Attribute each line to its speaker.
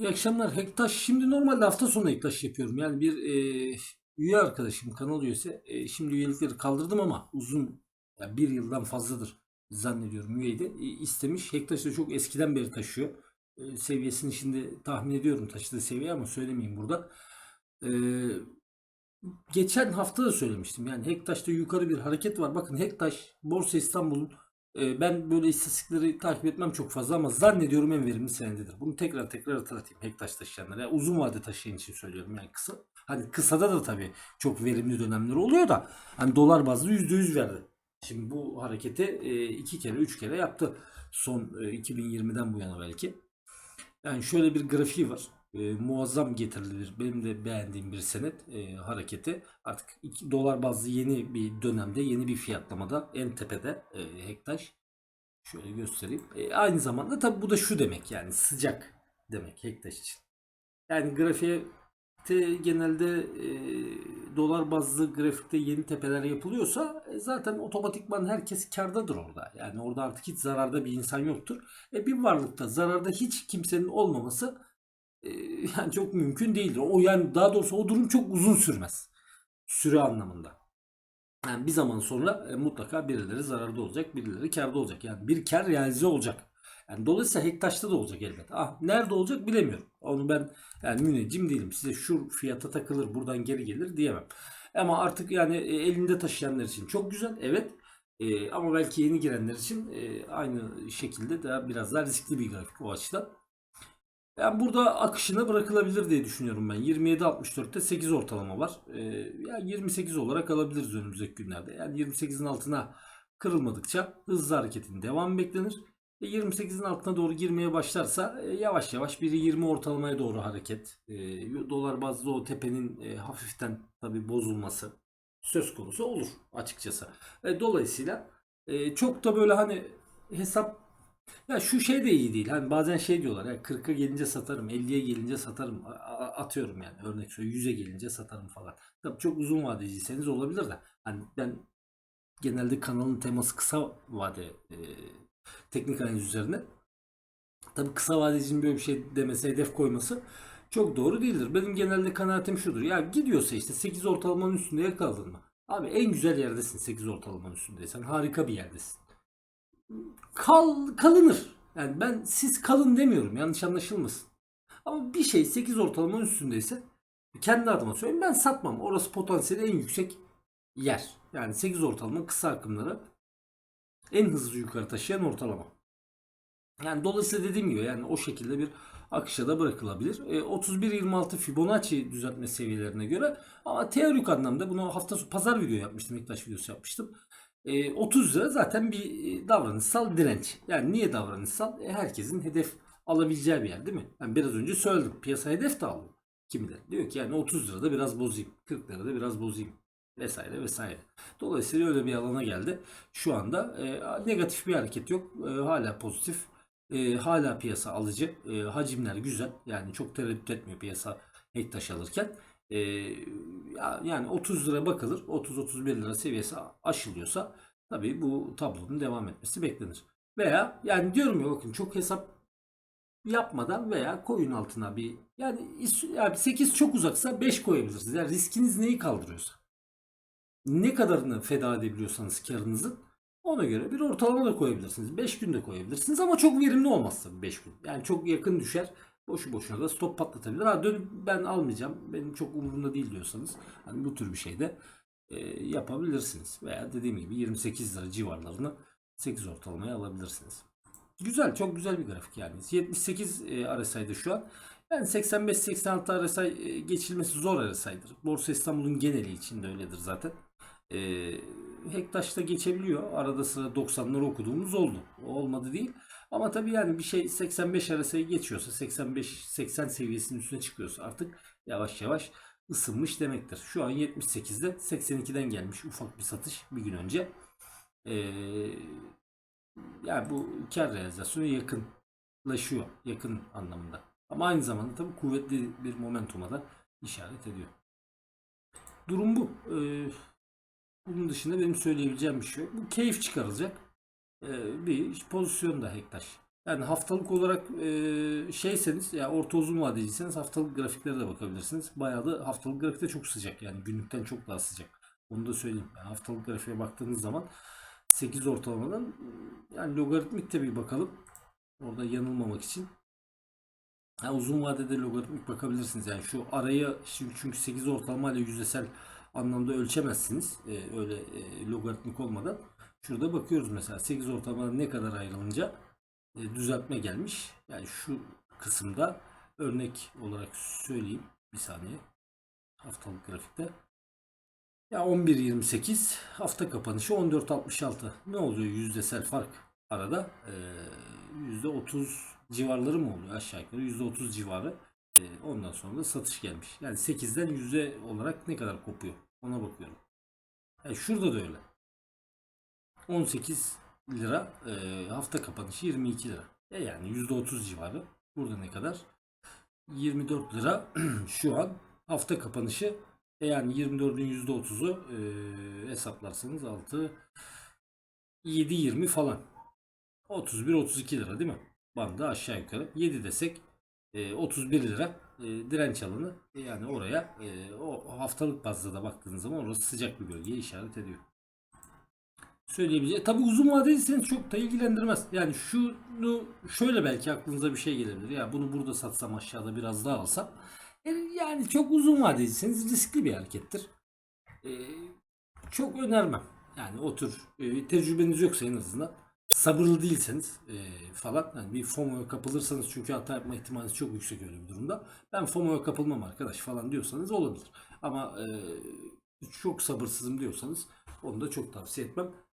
Speaker 1: İyi akşamlar. Hektaş. Şimdi normalde hafta sonu Hektaş yapıyorum. Yani bir e, üye arkadaşım kanal üyesi. E, şimdi üyelikleri kaldırdım ama uzun yani bir yıldan fazladır zannediyorum üyeydi. E, istemiş. Hektaş da çok eskiden beri taşıyor. E, seviyesini şimdi tahmin ediyorum taşıdığı seviye ama söylemeyeyim burada. E, geçen hafta da söylemiştim. Yani Hektaş'ta yukarı bir hareket var. Bakın Hektaş Borsa İstanbul'un ben böyle istatistikleri takip etmem çok fazla ama zannediyorum en verimli senedidir. Bunu tekrar tekrar hatırlatayım Hektaş taşıyanlara. Yani uzun vade taşıyan için söylüyorum yani kısa. Hani kısada da tabii çok verimli dönemler oluyor da hani dolar bazlı %100 verdi. Şimdi bu hareketi e, iki kere üç kere yaptı. Son e, 2020'den bu yana belki. Yani şöyle bir grafiği var. E, muazzam getirili bir, benim de beğendiğim bir senet e, hareketi. Artık 2 dolar bazlı yeni bir dönemde, yeni bir fiyatlamada en tepede e, Hektaş. Şöyle göstereyim. E, aynı zamanda tabi bu da şu demek yani sıcak demek Hektaş için. Yani grafiğe te genelde e, dolar bazlı grafikte yeni tepeler yapılıyorsa e, zaten otomatikman herkes kardadır orada. Yani orada artık hiç zararda bir insan yoktur. E, bir varlıkta zararda hiç kimsenin olmaması e, yani çok mümkün değildir. O yani daha doğrusu o durum çok uzun sürmez. Süre anlamında. Yani bir zaman sonra e, mutlaka birileri zararda olacak, birileri karda olacak. Yani bir kar realize olacak. Yani dolayısıyla Hektaş'ta da olacak elbet. Ah nerede olacak bilemiyorum. Onu ben yani müneccim değilim. Size şu fiyata takılır buradan geri gelir diyemem. Ama artık yani e, elinde taşıyanlar için çok güzel. Evet. E, ama belki yeni girenler için e, aynı şekilde daha biraz daha riskli bir grafik o açıdan. Yani burada akışına bırakılabilir diye düşünüyorum ben. 27.64'te 8 ortalama var. Ee, yani 28 olarak alabiliriz önümüzdeki günlerde. Yani 28'in altına kırılmadıkça hızlı hareketin devamı beklenir. E 28'in altına doğru girmeye başlarsa e, yavaş yavaş biri 20 ortalamaya doğru hareket. E, dolar bazlı o tepenin e, hafiften tabi bozulması söz konusu olur açıkçası. E, dolayısıyla e, çok da böyle hani hesap ya şu şey de iyi değil. Hani bazen şey diyorlar ya 40'a gelince satarım, 50'ye gelince satarım. Atıyorum yani örnek söylüyorum 100'e gelince satarım falan. Tabii çok uzun vadeciyseniz olabilir de. Hani ben genelde kanalın teması kısa vade e, teknik analiz üzerine. Tabii kısa vadecinin böyle bir şey demesi, hedef koyması çok doğru değildir. Benim genelde kanaatim şudur. Ya gidiyorsa işte 8 ortalamanın üstünde yakaladın mı? Abi en güzel yerdesin 8 ortalamanın üstündeysen. Harika bir yerdesin kal kalınır. Yani ben siz kalın demiyorum yanlış anlaşılmasın. Ama bir şey 8 ortalamanın üstündeyse kendi adıma söyleyeyim ben satmam. Orası potansiyeli en yüksek yer. Yani 8 ortalama kısa akımları en hızlı yukarı taşıyan ortalama. Yani dolayısıyla dediğim gibi yani o şekilde bir akışa da bırakılabilir. E, 31-26 Fibonacci düzeltme seviyelerine göre ama teorik anlamda bunu hafta sonu pazar video yapmıştım. İktaş videosu yapmıştım. E, 30 lira zaten bir e, davranışsal direnç. Yani niye davranışsal? E, herkesin hedef alabileceği bir yer değil mi? Ben biraz önce söyledim. Piyasa hedef de alıyor. Kimileri. Diyor ki yani 30 lirada biraz bozayım. 40 lirada biraz bozayım. Vesaire vesaire. Dolayısıyla öyle bir alana geldi. Şu anda e, negatif bir hareket yok. E, hala pozitif. E, hala piyasa alıcı. E, hacimler güzel. Yani çok tereddüt etmiyor piyasa hektaş alırken. E, ya- yani 30 lira bakılır. 30-31 lira seviyesi aşılıyorsa tabii bu tablonun devam etmesi beklenir. Veya yani diyorum ya bakın çok hesap yapmadan veya koyun altına bir yani, yani 8 çok uzaksa 5 koyabilirsiniz. Yani riskiniz neyi kaldırıyorsa. Ne kadarını feda edebiliyorsanız karınızın ona göre bir ortalama da koyabilirsiniz. 5 günde koyabilirsiniz ama çok verimli olmaz tabii 5 gün. Yani çok yakın düşer. Boşu boşuna da stop patlatabilir. Ha dönüp ben almayacağım. Benim çok umurumda değil diyorsanız hani bu tür bir şey de e, yapabilirsiniz. Veya dediğim gibi 28 lira civarlarını 8 ortalamaya alabilirsiniz. Güzel, çok güzel bir grafik yani. 78 e, RSI'de şu an. Yani 85-86 RSI e, geçilmesi zor RSI'dir. Borsa İstanbul'un geneli için de öyledir zaten. E, Hektaş'ta geçebiliyor. Arada sıra 90'ları okuduğumuz oldu. O olmadı değil. Ama tabii yani bir şey 85 arasayı geçiyorsa 85-80 seviyesinin üstüne çıkıyorsa artık yavaş yavaş ısınmış demektir. Şu an 78'de 82'den gelmiş ufak bir satış bir gün önce. Ee, yani bu kar realizasyonu yakınlaşıyor. Yakın anlamında. Ama aynı zamanda tabii kuvvetli bir momentuma da işaret ediyor. Durum bu. Ee, bunun dışında benim söyleyebileceğim bir şey yok. Bu keyif çıkarılacak ee, bir pozisyon da Hektaş. Yani haftalık olarak e, şeyseniz ya orta uzun vadeciyseniz haftalık grafiklere de bakabilirsiniz. Bayağı da haftalık grafikte çok sıcak yani günlükten çok daha sıcak. Onu da söyleyeyim. Yani haftalık grafiğe baktığınız zaman 8 ortalamadan yani logaritmik de bir bakalım. Orada yanılmamak için. Ha, uzun vadede logaritmik bakabilirsiniz. Yani şu arayı şimdi çünkü 8 ortalama ile yüzdesel anlamda ölçemezsiniz. Ee, öyle e, logaritmik olmadan. Şurada bakıyoruz mesela 8 ortalamadan ne kadar ayrılınca e, düzeltme gelmiş. Yani şu kısımda örnek olarak söyleyeyim bir saniye. Haftalık grafikte. Ya 11.28 hafta kapanışı 14.66. Ne oluyor yüzdesel fark arada? Ee, %30 civarları mı oluyor aşağı yukarı? %30 civarı. Ee, ondan sonra da satış gelmiş. Yani 8'den yüzde olarak ne kadar kopuyor? Ona bakıyorum. Yani şurada da öyle. 18 lira e, hafta kapanışı 22 lira. E yani %30 civarı. Burada ne kadar? 24 lira şu an hafta kapanışı. E yani 24'ün %30'u e, hesaplarsanız 6 7 20 falan. 31 32 lira değil mi? Bandı aşağı yukarı. 7 desek e, 31 lira e, direnç alanı. E, yani oraya e, o haftalık bazda da baktığınız zaman orası sıcak bir bölgeye işaret ediyor söyleyebileceğim. Tabii uzun vadeliyseniz çok da ilgilendirmez. Yani şunu şöyle belki aklınıza bir şey gelebilir. Ya bunu burada satsam aşağıda biraz daha alsam. E, Yani çok uzun vadeliyseniz riskli bir harekettir. E, çok önermem. Yani o tür e, tecrübeniz yoksa en azından sabırlı değilseniz e, falan yani bir FOMO'ya kapılırsanız çünkü hata yapma ihtimaliniz çok yüksek öyle bir durumda. Ben FOMO'ya kapılmam arkadaş falan diyorsanız olabilir. Ama e, çok sabırsızım diyorsanız onu da çok tavsiye etmem.